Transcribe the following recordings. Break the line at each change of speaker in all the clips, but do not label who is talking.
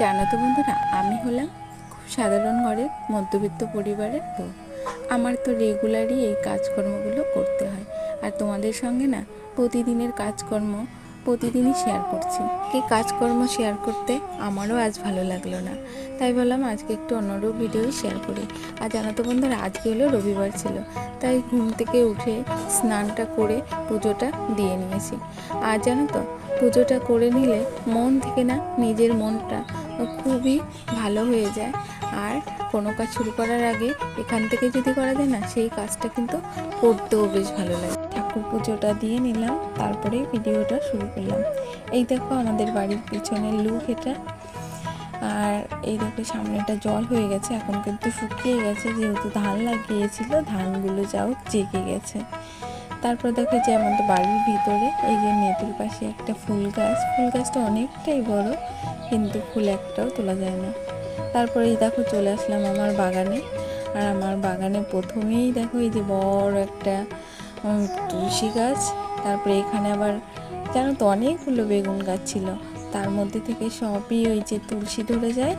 জানো তো বন্ধুরা, আমি হলাম খুব সাধারণ ঘরের মধ্যবিত্ত পরিবারের বউ। আমার তো রেগুলারই এই কাজকর্মগুলো করতে হয়। আর তোমাদের সঙ্গে না, প্রতিদিনের কাজকর্ম প্রতিদিনই শেয়ার করছি। এই কাজকর্ম শেয়ার করতে আমারও আজ ভালো লাগল না। তাই বললাম আজকে একটু অন্যরূপ ভিডিও শেয়ার করি। আর জানো তো বন্ধুরা, আজকে হলো রবিবার ছিল। তাই ঘুম থেকে উঠে স্নানটা করে পুজোটা দিয়ে নিয়েছি। আর জানো তো পুজোটা করে নিলে মন থেকে না নিজের মনটা খুবই ভালো হয়ে যায়। আর কোনো কাজ শুরু করার আগে এখান থেকে যদি করা যায় না, সেই কাজটা কিন্তু করতেও বেশ ভালো লাগে। ঠাকুর পুজোটা দিয়ে নিলাম, তারপরে ভিডিওটা শুরু করলাম। এই দেখো আমাদের বাড়ির পিছনের লুক এটা। আর এই দেখো সামনেটা জল হয়ে গেছে, এখন কিন্তু শুকিয়ে গেছে। যেহেতু ধান লাগিয়েছিল, ধানগুলো যাও জেগে গেছে। তারপর দেখো যে আমাদের বাড়ির ভিতরে এই যে নেটের পাশে একটা ফুল গাছ। ফুল গাছটা অনেকটাই বড়, কিন্তু ফুল একটাও তোলা যায় না। তারপরে এই দেখো চলে আসলাম আমার বাগানে। আর আমার বাগানে প্রথমেই দেখো এই যে বড় একটা তুলসী গাছ। তারপরে এখানে আবার জানো তো অনেকগুলো বেগুন গাছ ছিল। তার মধ্যে থেকে সবই ওই যে তুলসী ধরে যায়,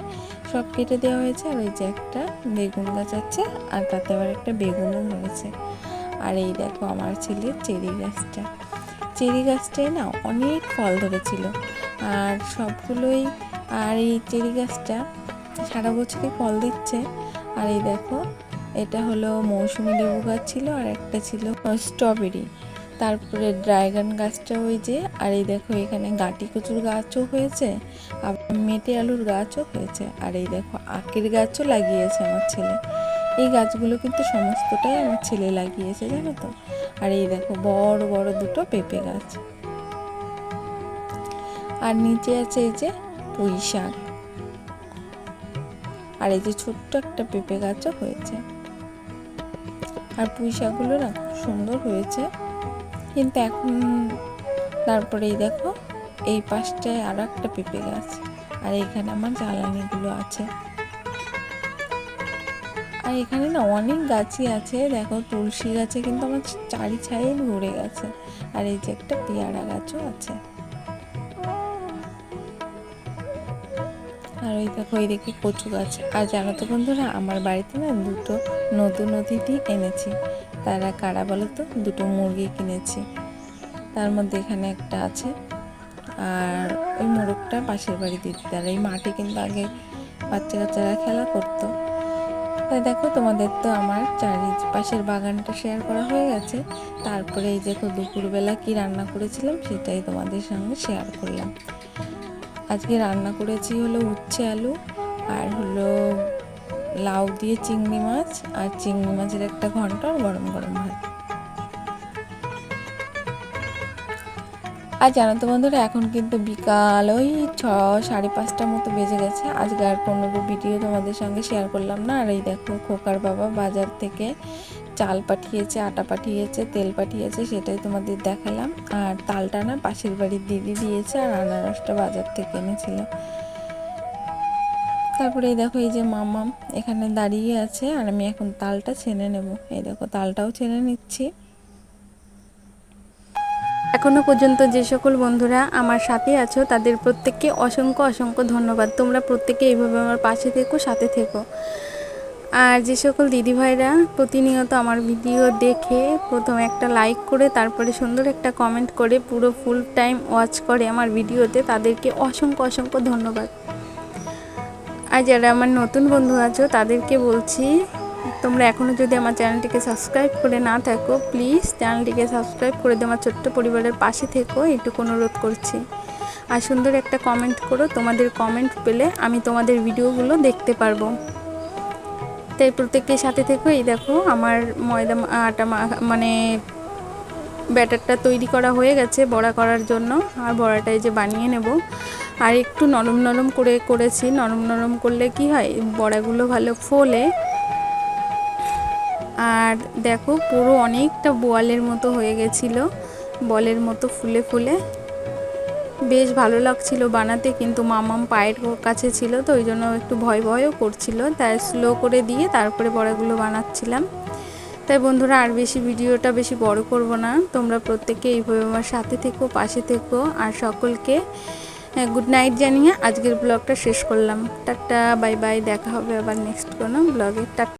সব কেটে দেওয়া হয়েছে। আর ওই যে একটা বেগুন গাছ আছে, আর তাতে আবার একটা বেগুনও ধরেছে। আর এই দেখো আমার ছেলের চেরি গাছটা। চেরি গাছটায় না অনেক ফল ধরেছিল। আর সবগুলোই, আর এই চেরি গাছটা সারা বছরই ফল দিচ্ছে। আর এই দেখো, এটা হলো মৌসুমি লেবু গাছ ছিল আর একটা ছিল স্ট্রবেরি। তারপরে ড্রাগন গাছটা ওই যে, আর এই দেখো এখানে গাটি কচুর গাছও হয়েছে আর মেটে আলুর গাছও হয়েছে। আর এই দেখো, আখের গাছও লাগিয়েছে আমার ছেলে। এই গাছগুলো কিন্তু সমস্তটাই আমার ছেলে লাগিয়েছে, জানো তো? আর এই দেখো, বড় বড় দুটো পেঁপে গাছ। আর নিচে আছে এই যে পুঁই শাক। আর এই যে ছোট্ট একটা পেঁপে গাছও হয়েছে। আর পুঁই শাকগুলো না সুন্দর হয়েছে। কিন্তু এখন তারপরে এই দেখো, এই পাশটায় আর একটা পেঁপে গাছ। আর এখানে আমার জ্বালানিগুলো আছে। আর এখানে না অনেক গাছই আছে। দেখো তুলসী গাছে কিন্তু আমার চারি ছাই ভরে গেছে। আর এই যে একটা পেয়ারা গাছও আছে। আর ওই দেখো ওই দেখি কচু গাছ। আর জানো তো বন্ধুরা, আমার বাড়িতে না দুটো নতুন অতিথি এনেছি। তারা কারা বলো তো? দুটো মুরগি কিনেছি। তার মধ্যে এখানে একটা আছে। আর ওই মোরগটা পাশের বাড়ি দিদি আর এই মাঠে কিন্তু আগে বাচ্চা কাচ্চারা খেলা করতো। তাই দেখো তোমাদের তো আমার চারি পাশের বাগানটা শেয়ার করা হয়ে গেছে। তারপরে এই দেখো দুপুরবেলা কি রান্না করেছিলাম সেটাই তোমাদের সঙ্গে শেয়ার করলাম। আজকে রান্না করেছি হলো উচ্ছে আলু আর হলো লাউ দিয়ে চিংড়ি মাছ। আর চিংড়ি মাছের একটা ঘণ্টা আর গরম গরম ভাত। আর জানো তো বন্ধুরা, এখন কিন্তু বিকাল ওই ছ, সাড়ে পাঁচটার মতো বেজে গেছে। আজকে আর কোনো ভিডিও তোমাদের সঙ্গে শেয়ার করলাম না। আর এই দেখো, খোকার বাবা বাজার থেকে চাল পাঠিয়েছে, আটা পাঠিয়েছে, তেল পাঠিয়েছে, সেটাই তোমাদের দেখালাম। আর তালটা না পাশের বাড়ির দিদি দিয়েছে, আর আনারসটা বাজার থেকে এনেছিল। তারপরে এই দেখো, এই যে মামাম এখানে দাঁড়িয়ে আছে, আর আমি এখন তালটা ছেনে নেব। এই দেখো, তালটাও ছেনে নিচ্ছি।
এখনও পর্যন্ত যে সকল বন্ধুরা আমার সাথে আছো, তাদের প্রত্যেককে অসংখ্য অসংখ্য ধন্যবাদ। তোমরা প্রত্যেকে এইভাবে আমার পাশে থেকো, সাথে থেকো। আর যে সকল দিদিভাইরা প্রতিনিয়ত আমার ভিডিও দেখে প্রথমে একটা লাইক করে, তারপরে সুন্দর একটা কমেন্ট করে, পুরো ফুল টাইম ওয়াচ করে আমার ভিডিওতে, তাদেরকে অসংখ্য অসংখ্য ধন্যবাদ। আর যারা আমার নতুন বন্ধু আছো, তাদেরকে বলছি তোমরা এখনও যদি আমার চ্যানেলটিকে সাবস্ক্রাইব করে না থাকো প্লিজ চ্যানেলটিকে সাবস্ক্রাইব করে দিয়ে আমার ছোট্ট পরিবারের পাশে থেকো, এটুকু অনুরোধ করছি। আর সুন্দর একটা কমেন্ট করো, তোমাদের কমেন্ট পেলে আমি তোমাদের ভিডিওগুলো দেখতে পারব। তাই প্রত্যেকের সাথে থেকো। এই দেখো, আমার ময়দা আটা মানে ব্যাটারটা তৈরি করা হয়ে গেছে বড়া করার জন্য। আর বড়াটা এই যে বানিয়ে নেব। আর একটু নরম নরম করে করেছি। নরম নরম করলে কি হয়? বড়াগুলো ভালো ফোলে। আর দেখো পুরো অনেকটা বোয়ালের মতো হয়ে গেছিল, বলের মতো ফুলে ফুলে। বেশ ভালো লাগছিল বানাতে, কিন্তু মামাম পায়ের কাছে ছিল তো, ওই জন্য একটু ভয় ভয়ও করছিল। তাই স্লো করে দিয়ে তারপরে বড়াগুলো বানাচ্ছিলাম। তাই বন্ধুরা, আর বেশি ভিডিওটা বেশি বড় করব না। তোমরা প্রত্যেকে এইভাবে আমার সাথে থেকো, পাশে থেকো। আর সকলকে গুড নাইট জানিয়ে আজকের ব্লগটা শেষ করলাম। টাটা বাই বাই দেখা হবে আবার নেক্সট কোনো ব্লগে টাটা।